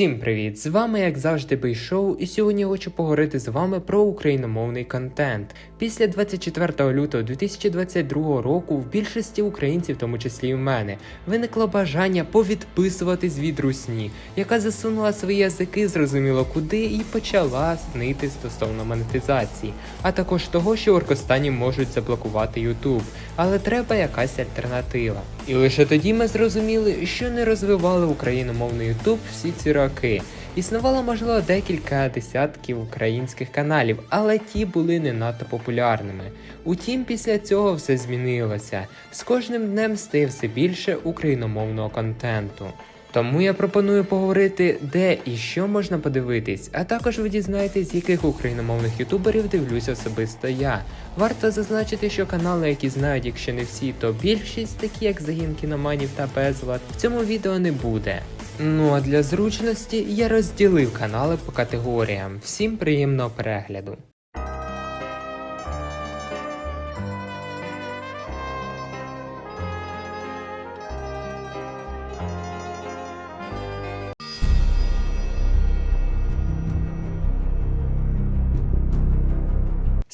Всім привіт! З вами, як завжди, Бейшоу, і сьогодні хочу поговорити з вами про україномовний контент. Після 24 лютого 2022 року в більшості українців, в тому числі і в мене, виникло бажання повідписуватись від русні, яка засунула свої язики зрозуміло куди і почала снити стосовно монетизації, а також того, що оркостані можуть заблокувати YouTube, але треба якась альтернатива. І лише тоді ми зрозуміли, що не розвивали україномовний YouTube всі ці роки. Існувало, можливо, декілька десятків українських каналів, але ті були не надто популярними. Утім, після цього все змінилося. З кожним днем стає все більше україномовного контенту. Тому я пропоную поговорити, де і що можна подивитись, а також ви дізнаєтесь, яких україномовних ютуберів дивлюся особисто я. Варто зазначити, що канали, які знають, якщо не всі, то більшість, такі як Загін кіноманів та Безлад, в цьому відео не буде. Ну а для зручності я розділив канали по категоріям. Всім приємного перегляду.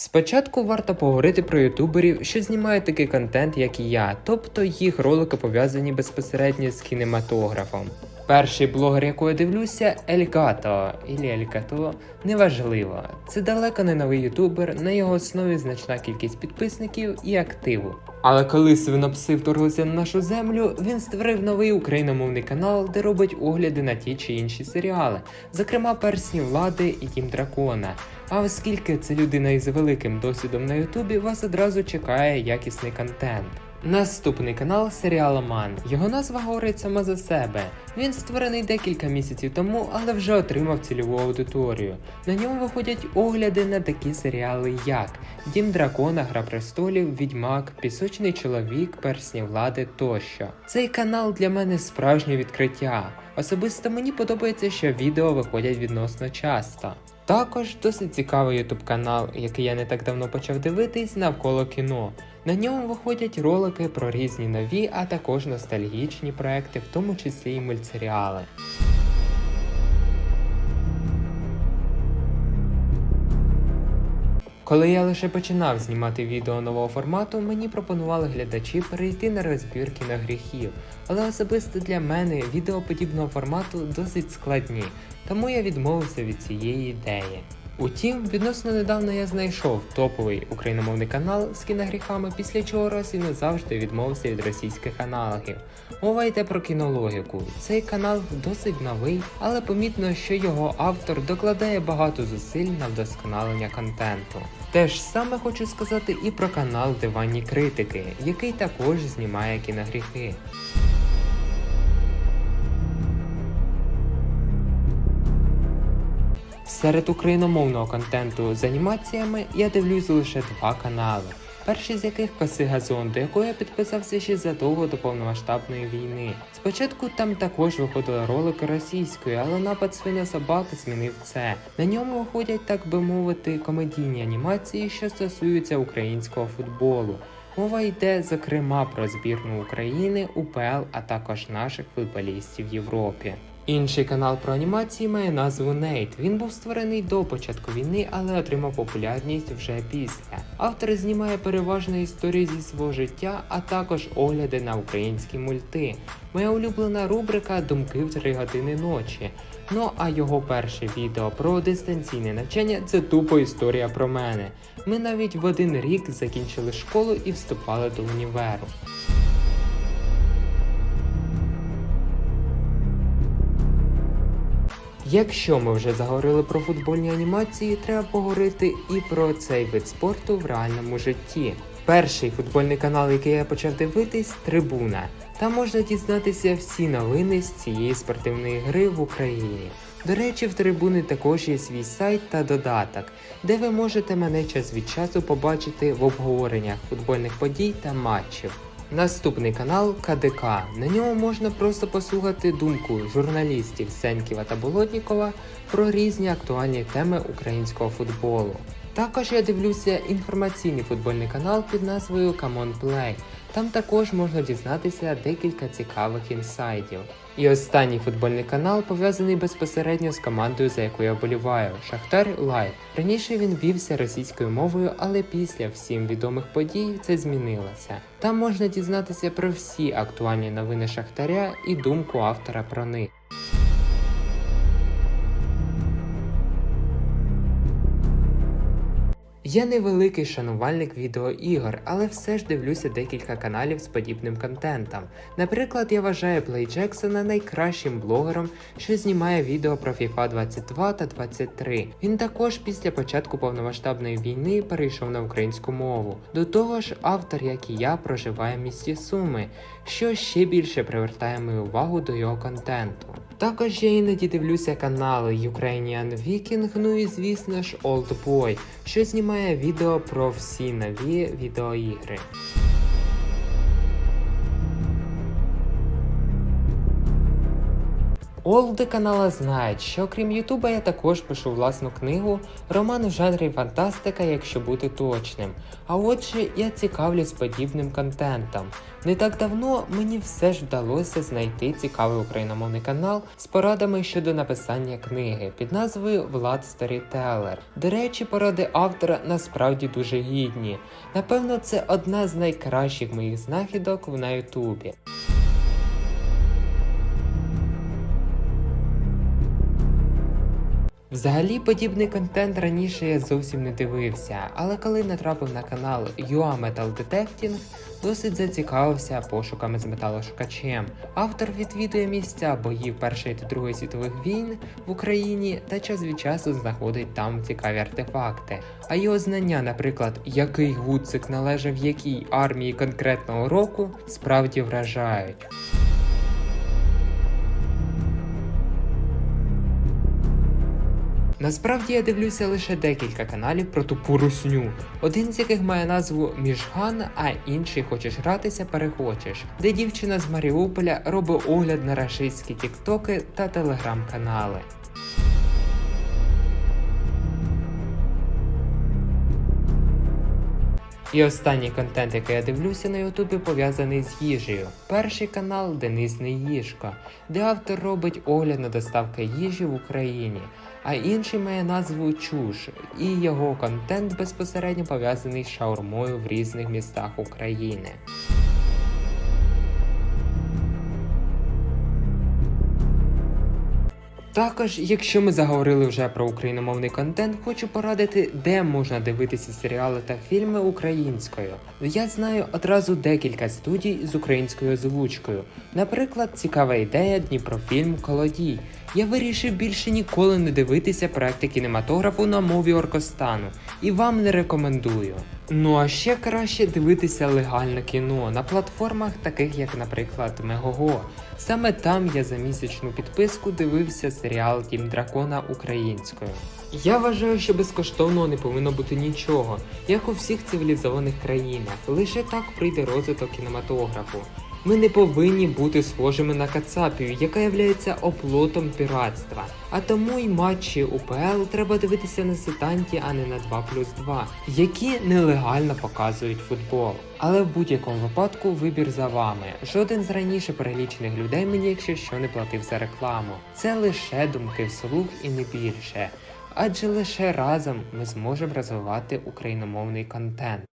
Спочатку варто поговорити про ютуберів, що знімають такий контент, як і я, тобто їх ролики пов'язані безпосередньо з кінематографом. Перший блогер, якого я дивлюся, Елькато, ілі Елькато, неважливо. Це далеко не новий ютубер, на його основі значна кількість підписників і активу. Але коли свинопси вторглися на нашу землю, він створив новий україномовний канал, де робить огляди на ті чи інші серіали, зокрема персні влади і Тім Дракона. А оскільки це людина із великим досвідом на Ютубі, вас одразу чекає якісний контент. Наступний канал Серіаломан. Його назва говорить сама за себе. Він створений декілька місяців тому, але вже отримав цільову аудиторію. На ньому виходять огляди на такі серіали, як Дім Дракона, Гра престолів, Відьмак, Пісочний чоловік, Персні влади тощо. Цей канал для мене справжнє відкриття. Особисто мені подобається, що відео виходять відносно часто. Також досить цікавий ютуб канал, який я не так давно почав дивитись навколо кіно. На ньому виходять ролики про різні нові, а також ностальгічні проекти, в тому числі і мультсеріали. Коли я лише починав знімати відео нового формату, мені пропонували глядачі перейти на розбір кіногріхів, але особисто для мене відео подібного формату досить складні, тому я відмовився від цієї ідеї. Утім, відносно недавно я знайшов топовий україномовний канал з кіногріхами, після чого раз і назавжди відмовився від російських аналогів. Мова йде про кінологіку. Цей канал досить новий, але помітно, що його автор докладає багато зусиль на вдосконалення контенту. Те ж саме хочу сказати і про канал Диванні критики, який також знімає кіногріхи. Серед україномовного контенту з анімаціями я дивлюсь лише два канали. Перший з яких коси газон, до якого я підписався ще задовго до повномасштабної війни. Спочатку там також виходили ролики російською, але напад свиня собаки змінив це. На ньому виходять, так би мовити, комедійні анімації, що стосуються українського футболу. Мова йде зокрема про збірну України, УПЛ, а також наших футболістів в Європі. Інший канал про анімації має назву Нейт. Він був створений до початку війни, але отримав популярність вже після. Автор знімає переважно історії зі свого життя, а також огляди на українські мульти. Моя улюблена рубрика Думки в 3 години ночі. Ну а його перше відео про дистанційне навчання це тупо історія про мене. Ми навіть в один рік закінчили школу і вступали до універу. Якщо ми вже заговорили про футбольні анімації, треба поговорити і про цей вид спорту в реальному житті. Перший футбольний канал, який я почав дивитись, Трибуна. Там можна дізнатися всі новини з цієї спортивної гри в Україні. До речі, в трибуни також є свій сайт та додаток, де ви можете мене час від часу побачити в обговореннях футбольних подій та матчів. Наступний канал КДК. На ньому можна просто послухати думку журналістів Сенківа та Болотнікова про різні актуальні теми українського футболу. Також я дивлюся інформаційний футбольний канал під назвою On Play. Там також можна дізнатися декілька цікавих інсайдів. І останній футбольний канал пов'язаний безпосередньо з командою, за яку я вболіваю Шахтар Лайв. Раніше він вівся російською мовою, але після всім відомих подій це змінилося. Там можна дізнатися про всі актуальні новини Шахтаря і думку автора про них. Я не великий шанувальник відеоігор, але все ж дивлюся декілька каналів з подібним контентом. Наприклад, я вважаю Плей Джексона найкращим блогером, що знімає відео про FIFA 22 та 23. Він також після початку повномасштабної війни перейшов на українську мову. До того ж, автор, як і я, проживає в місті Суми, що ще більше привертає мою увагу до його контенту. Також я іноді дивлюся канали Ukrainian Viking, ну і звісно ж Old Boy, що знімає відео про всі нові відеоігри. Олди канала знають, що крім Ютуба я також пишу власну книгу, роман в жанрі фантастика, якщо бути точним. А отже, я цікавлюсь подібним контентом. Не так давно мені все ж вдалося знайти цікавий україномовний канал з порадами щодо написання книги під назвою Влад Сторітелер. До речі, поради автора насправді дуже гідні. Напевно, це одна з найкращих моїх знахідок на Ютубі. Взагалі подібний контент раніше я зовсім не дивився, але коли натрапив на канал UA Metal Detecting, досить зацікавився пошуками з металошукачем. Автор відвідує місця боїв Першої та Другої світових війн в Україні та час від часу знаходить там цікаві артефакти. А його знання, наприклад, який гуцик належав якій армії конкретного року, справді вражають. Насправді я дивлюся лише декілька каналів про тупу русню, один з яких має назву Міжган, а інший хочеш гратися, перехочеш, де дівчина з Маріуполя робить огляд на рашистські тіктоки та телеграм-канали. І останній контент, який я дивлюся на Ютубі, пов'язаний з їжею. Перший канал Денис Неїжко, де автор робить огляд на доставки їжі в Україні, а інший має назву Чуш, і його контент безпосередньо пов'язаний з шаурмою в різних містах України. Також, якщо ми заговорили вже про україномовний контент, хочу порадити, де можна дивитися серіали та фільми українською. Я знаю одразу декілька студій з українською озвучкою. Наприклад, цікава ідея Дніпрофільм Колодій. Я вирішив більше ніколи не дивитися проекти кінематографу на мові Оркостану і вам не рекомендую. Ну а ще краще дивитися легальне кіно на платформах, таких як, наприклад, Мегого. Саме там я за місячну підписку дивився серіал Тім Дракона українською. Я вважаю, що безкоштовного не повинно бути нічого, як у всіх цивілізованих країнах. Лише так прийде розвиток кінематографу. Ми не повинні бути схожими на Кацапію, яка є оплотом піратства. А тому й матчі УПЛ треба дивитися на сетанті, а не на 2 плюс 2, які нелегально показують футбол. Але в будь-якому випадку вибір за вами. Жоден з раніше перелічених людей мені, якщо що, не платив за рекламу. Це лише думки вслух і не більше. Адже лише разом ми зможемо розвивати україномовний контент.